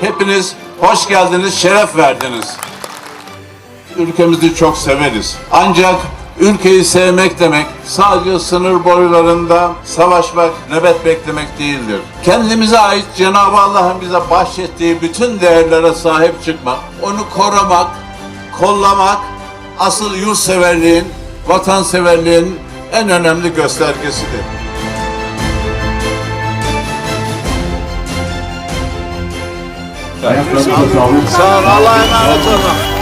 Hepiniz hoş geldiniz, şeref verdiniz. Ülkemizi çok severiz. Ancak ülkeyi sevmek demek sadece sınır boylarında savaşmak, nöbet beklemek değildir. Kendimize ait Cenab-ı Allah'ın bize bahşettiği bütün değerlere sahip çıkmak, onu korumak, kollamak asıl yurtseverliğin, vatanseverliğin en önemli göstergesidir. Ayaklarınıza sağlık. Sağ ol, Allah'a emanet olun.